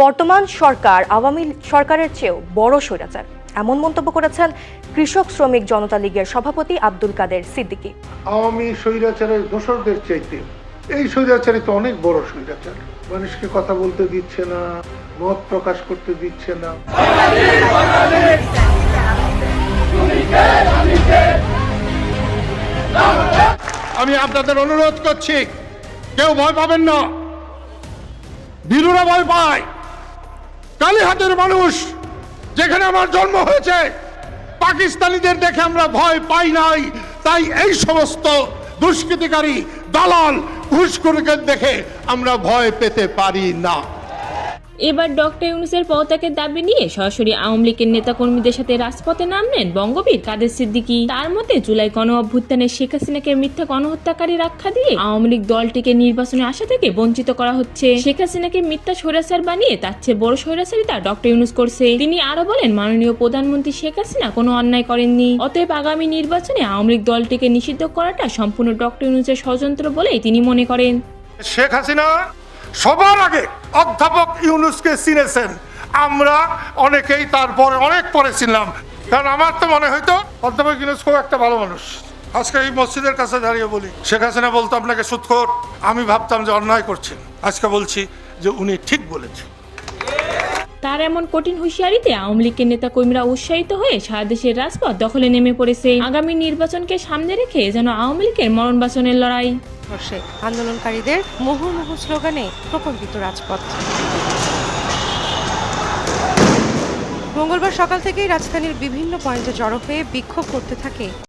বর্তমান সরকার আওয়ামী সরকারের চেয়েও বড় স্বৈরাচার। এমন মন্তব্য করেছেন কৃষক শ্রমিক জনতা লীগের সভাপতি আব্দুল কাদের সিদ্দিকী। আওয়ামী স্বৈরাচারের দোসরদের চাইতে এই স্বৈরাচারী তো অনেক বড় স্বৈরাচার। মানুষকে কথা বলতে দিচ্ছে না মত প্রকাশ করতে দিচ্ছে না। আমি আপনাদের অনুরোধ করছি কেউ ভয় পাবেন না। বীরুরা ভয় পায়। কালীহাতের মানুষ, যেখানে আমার জন্ম হয়েছে, পাকিস্তানিদের দেখে আমরা ভয় পাই নাই। তাই এই সমস্ত দুষ্কৃতিকারী দালাল ঘুষখোরকে দেখে আমরা ভয় পেতে পারি না। এবার ডক্টর ইউনুসের পদত্যাগের দাবি নিয়ে সরাসরি আওয়ামী লীগের নেতাকর্মীদের সাথে রাজপথে নামলেন বঙ্গবীর কাদের সিদ্দিকী। তার মতে, জুলাই গণ অভ্যুত্থানে শেখ হাসিনাকে মিথ্যা গণহত্যাকারীর আখ্যা দিয়ে আওয়ামী লীগ দলটিকে নির্বাচনে আসা থেকে বঞ্চিত করা হচ্ছে। শেখ হাসিনাকে মিথ্যা স্বৈরাচার বানিয়ে তার চেয়ে বড় স্বৈরাচারিতা ডক্টর ইউনুস করছে। তিনি আরও বলেন, মাননীয় প্রধানমন্ত্রী শেখ হাসিনা কোনো অন্যায় করেননি। অতএব আগামী নির্বাচনে আওয়ামী লীগ দলটিকে নিষিদ্ধ করাটা সম্পূর্ণ ডক্টর ইউনুসের ষড়যন্ত্র বলেই তিনি মনে করেন। শেখ হাসিনা সবার আগে অধ্যাপক ইউনুসকে চিনেছেন। আমরা অনেকেই তারপরে, অনেক পরে ছিলাম কারণ আমার তো মনে হয়তো অধ্যাপক ইউনুস খুব একটা ভালো মানুষ। আজকে এই মসজিদের কাছে দাঁড়িয়ে বলি, শেখ হাসিনা বলতো আপনাকে সুৎখোর, আমি ভাবতাম যে অন্যায় করছেন। আজকে বলছি যে উনি ঠিক বলেছেন। তার এমন কঠিন হুঁশিয়ারিতে আওয়ামী লীগের নেতা কর্মীরা উৎসাহিত হয়ে সারা দেশের রাজপথ দখলে নেমে পড়েছে। আগামী নির্বাচনকে সামনে রেখে যেন আওয়ামী লীগের মরণ বাসনের লড়াই। বসে আন্দোলনকারীদের মুহুর্মুহু স্লোগানে প্রকম্পিত রাজপথ। মঙ্গলবার সকাল থেকেই রাজধানীর বিভিন্ন পয়েন্টে জড়ো হয়ে বিক্ষোভ করতে থাকে